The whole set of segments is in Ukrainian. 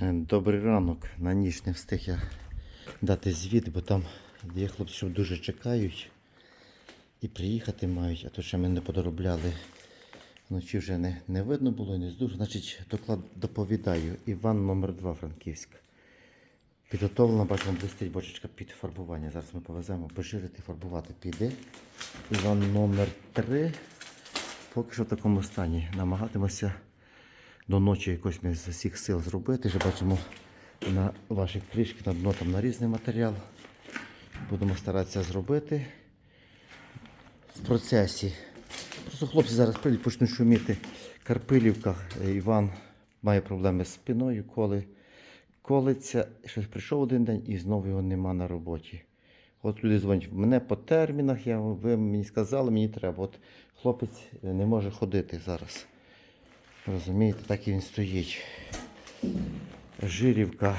Е, Добрий ранок. На ніч не встиг я дати звіт, бо там є хлопці, що дуже чекають і приїхати мають, а то ще ми не подоробляли. Вночі вже не, не видно було, і не здуж. Значить, доклад доповідаю. Іван номер 2 Франківськ. Підготовлена, бачимо, блистить бочечка під фарбування. Зараз ми повеземо, пожирити, фарбувати піде. Іван номер 3 Поки що в такому стані. Намагатимося до ночі якось ми з усіх сил зробити. Вже бачимо на ваші кришки на дно там нарізний матеріал. Будемо старатися зробити. В процесі. Просто хлопці зараз почнуть шуміти. Карпилівка. Е, Іван має проблеми з спиною, коли колиться. Щось прийшов один день і знову його нема на роботі. От люди дзвонять, мене по термінах, я, ви мені сказали, мені треба. От хлопець е, не може ходити зараз. Розумієте, так і він стоїть. Жирівка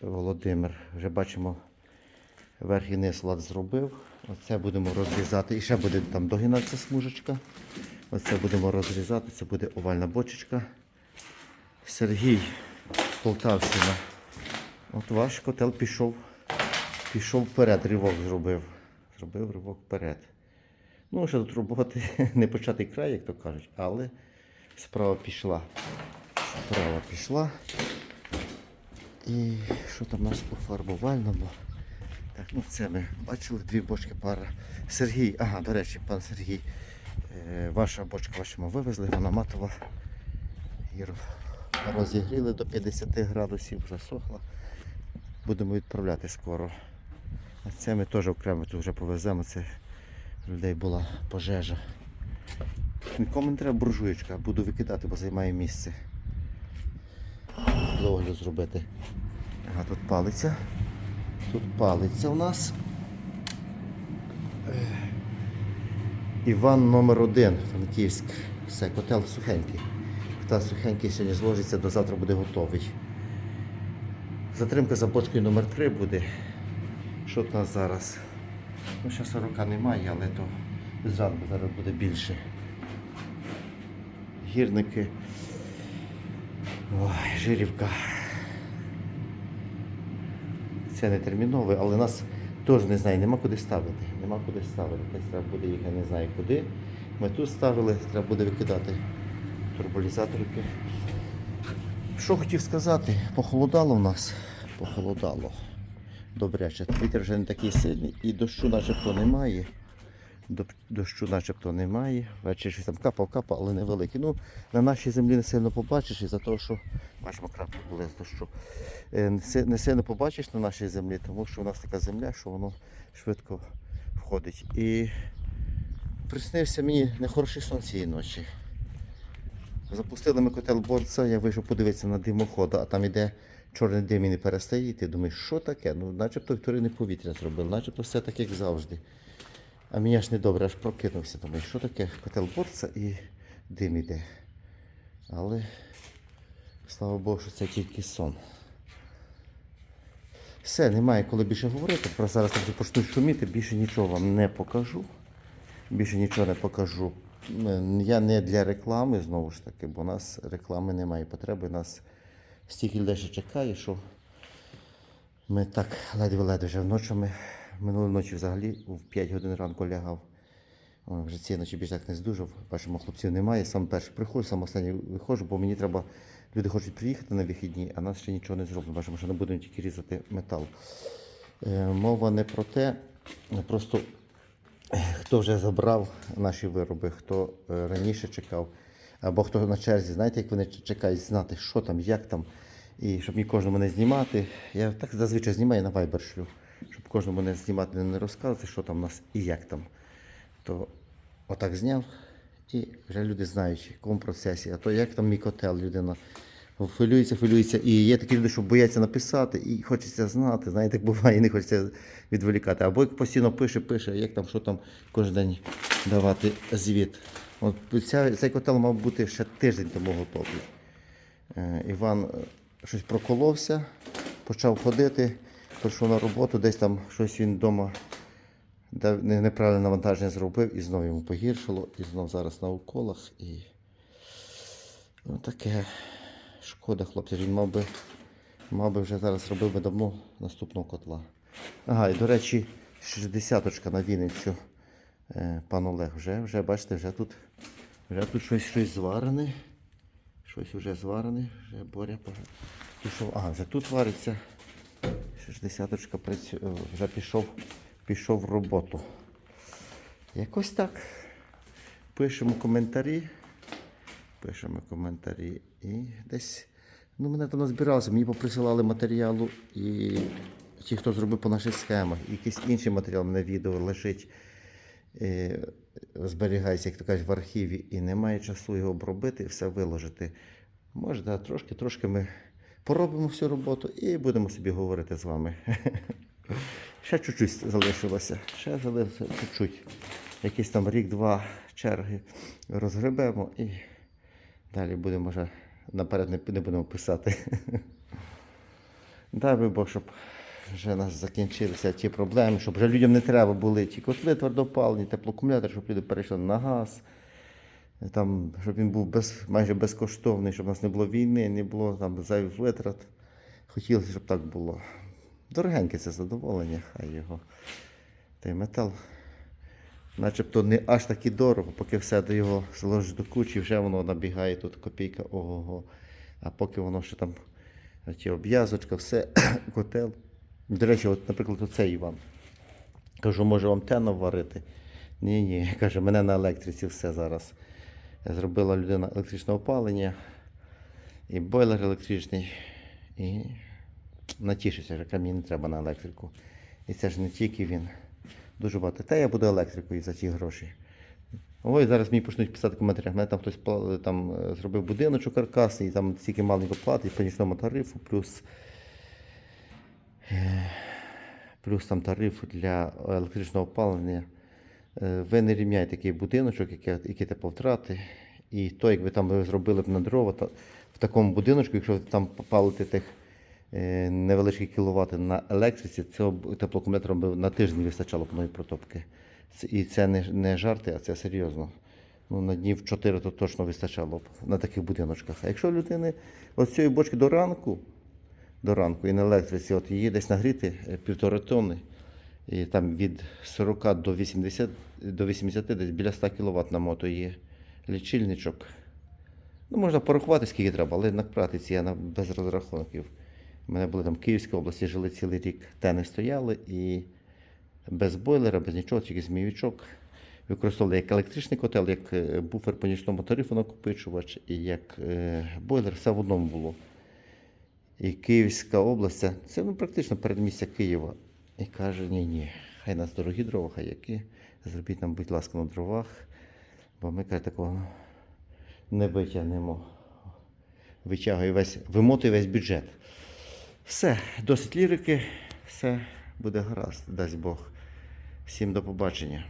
Володимир. Вже бачимо, верх низ лад зробив. Оце будемо розрізати. І ще буде там догинатися смужечка. Оце будемо розрізати, це буде овальна бочечка. Сергій Полтавщина. От ваш котел пішов, пішов вперед, ривок зробив. Зробив ривок вперед. Ну, ще тут роботи не початий край, як то кажуть, але справа пішла. Справа пішла. І що там у нас по фарбувальному? Так, ну це ми бачили дві бочки пара. Сергій, ага, до речі, пан Сергій, е, ваша бочка вашому вивезли, вона матова. Розігріли до 50 градусів, засохла. Будемо відправляти скоро. А це ми теж окремо тут вже повеземо. Це людей була пожежа. Нікому не треба буржуєчка, буду викидати, бо займає місце. Догляд зробити. Ага, тут палиться. Тут палиться у нас. Е, Іван номер один, Франківськ. Все, котел сухенький. Котел сухенький сьогодні зложиться, до завтра буде готовий. Затримка за бочкою номер 3 буде. Що у нас зараз? Ну, ще 40 немає, але то зранку зараз буде більше. Гірники. Ой, жирівка. Це не термінове, але нас теж не знаю, нема куди ставити. Нема куди ставити. Треба буде їхати, не знаю куди. Ми тут ставили, треба буде викидати турболізаторки. Що хотів сказати, похолодало в нас. Похолодало. Добряче. Вітер вже не такий сильний і дощу начебто немає. До- Дощу начебто немає. Ввечері щось там капав, капав, але невеликий. Ну, на нашій землі не сильно побачиш із-за того, що бачимо, краплі були з дощу. Е, Не сильно побачиш на нашій землі, тому що у нас така земля, що воно швидко входить. І приснився мені нехороший сон цієї ночі. Запустили ми котел борца, я вийшов подивитися на димоход, а там іде чорний дим і не перестає йти. Думаю, що таке? Ну, начебто вторинне повітря зробили, начебто все так, як завжди. А мені аж недобре, аж прокинувся. Думаю, що таке? Котел борца і дим іде. Але слава Богу, що це тільки сон. Все, немає коли більше говорити. Про зараз вже почнуть шуміти, більше нічого вам не покажу. Більше нічого не покажу. Я не для реклами, знову ж таки, бо у нас реклами немає потреби. Нас стільки людей ще чекає, що ми так ледве-ледве вже вночі. Ми минулої ночі взагалі в 5 годин ранку лягав. Вже цієї ночі більш так не здужав. Бачимо, хлопців немає. Сам перший приходжу, сам останній виходжу, бо мені треба. Люди хочуть приїхати на вихідні, а нас ще нічого не зроблено. Бачимо, що не будемо тільки різати метал. Е, мова не про те, просто хто вже забрав наші вироби, хто е, раніше чекав, або хто на черзі, знаєте, як вони чекають знати, що там, як там, і щоб мені кожному не знімати. Я так зазвичай знімаю на Viber шлю, кожному не знімати, не розказувати, що там у нас і як там. То отак зняв, і вже люди знають, в якому процесі. А то як там мій котел, людина хвилюється, хвилюється. І є такі люди, що бояться написати, і хочеться знати. Знаєте, як буває, і не хочеться відволікати. Або як постійно пише, пише, як там, що там кожен день давати звіт. От ця, цей котел мав бути ще тиждень тому готовий. Е, Іван е, щось проколовся, почав ходити, прийшов на роботу, десь там щось він вдома неправильне навантаження зробив, і знову йому погіршило, і знов зараз на уколах. І... Ну, таке шкода, хлопці, він мав би Мав би вже зараз робив би давно наступного котла. Ага, і до речі, 60-очка на Вінницю. Е, пан Олег вже, вже, бачите, вже тут, вже тут щось, щось зварене. Щось вже зварене, вже боря пішов. Ага, вже тут вариться. 60-очка працю... е, вже пішов, пішов в роботу. Якось так. Пишемо коментарі. Пишемо коментарі і десь. Ну, мене там назбиралося, мені поприсилали матеріалу і ті, хто зробив по наших схемах, і якийсь інший матеріал мене відео лежить, е, зберігається, як то кажуть, в архіві, і немає часу його обробити і все виложити. Може, да, трошки, трошки ми поробимо всю роботу і будемо собі говорити з вами. Ще чуть-чуть залишилося. Ще залишилося чуть-чуть. Якийсь там рік-два черги розгребемо і далі будемо вже наперед не, будемо писати. Дай би Бог, щоб вже нас закінчилися ті проблеми, щоб вже людям не треба були ті котли твердопалені, теплоакумулятори, щоб люди перейшли на газ. Там, щоб він був без, майже безкоштовний, щоб у нас не було війни, не було там зайвих витрат. Хотілося, щоб так було. Дорогеньке це задоволення, хай його. Той метал. Начебто не аж так і дорого, поки все до його зложиш до кучі, вже воно набігає тут копійка ого-го. А поки воно ще там ті обв'язочка, все, котел. До речі, от, наприклад, оцей Іван. Кажу, може вам тено варити? Ні, ні. Каже, мене на електриці все зараз. Зробила людина електричне опалення, і бойлер електричний, і натішиться, що мені не треба на електрику. І це ж не тільки він. Дуже багато. Та я буду електрикою за ті гроші. Ой, зараз мені почнуть писати коментарі. Мене там хтось там е, зробив будиночок каркасний, і там стільки маленько платить по нічному тарифу, плюс, е, плюс там тариф для електричного опалення. Е, Ви не рівняєте такий будиночок, який, який типу втрати. І то, як ви там зробили б на дрова, то в такому будиночку, якщо ви там попалите тих е, невеличкі кіловати на електриці, цього теплоакумулятора би на тиждень вистачало б одної протопки. І це не, не жарти, а це серйозно. Ну, на днів 4 то точно вистачало б на таких будиночках. А якщо людини от цієї бочки до ранку, до ранку і на електриці, от її десь нагріти е, півтори тонни, і там від 40 до 80, до 80 десь біля 100 кВт на мото є лічильничок. Ну, можна порахувати, скільки треба, але на практиці я без розрахунків. У мене були там в Київській області, жили цілий рік, тени стояли і без бойлера, без нічого, тільки змійовичок. Використовували як електричний котел, як е, буфер по нічному тарифу накопичувач, і як е, бойлер, все в одному було. І Київська область, це ну, практично передмістя Києва. І каже, ні, ні, хай нас дорогі дрова, хай які. Зробіть нам, будь ласка, на дровах, бо ми каже, такого не витягнемо. Витягує весь, вимотує весь бюджет. Все, досить лірики, все буде гаразд, дасть Бог. Всім до побачення.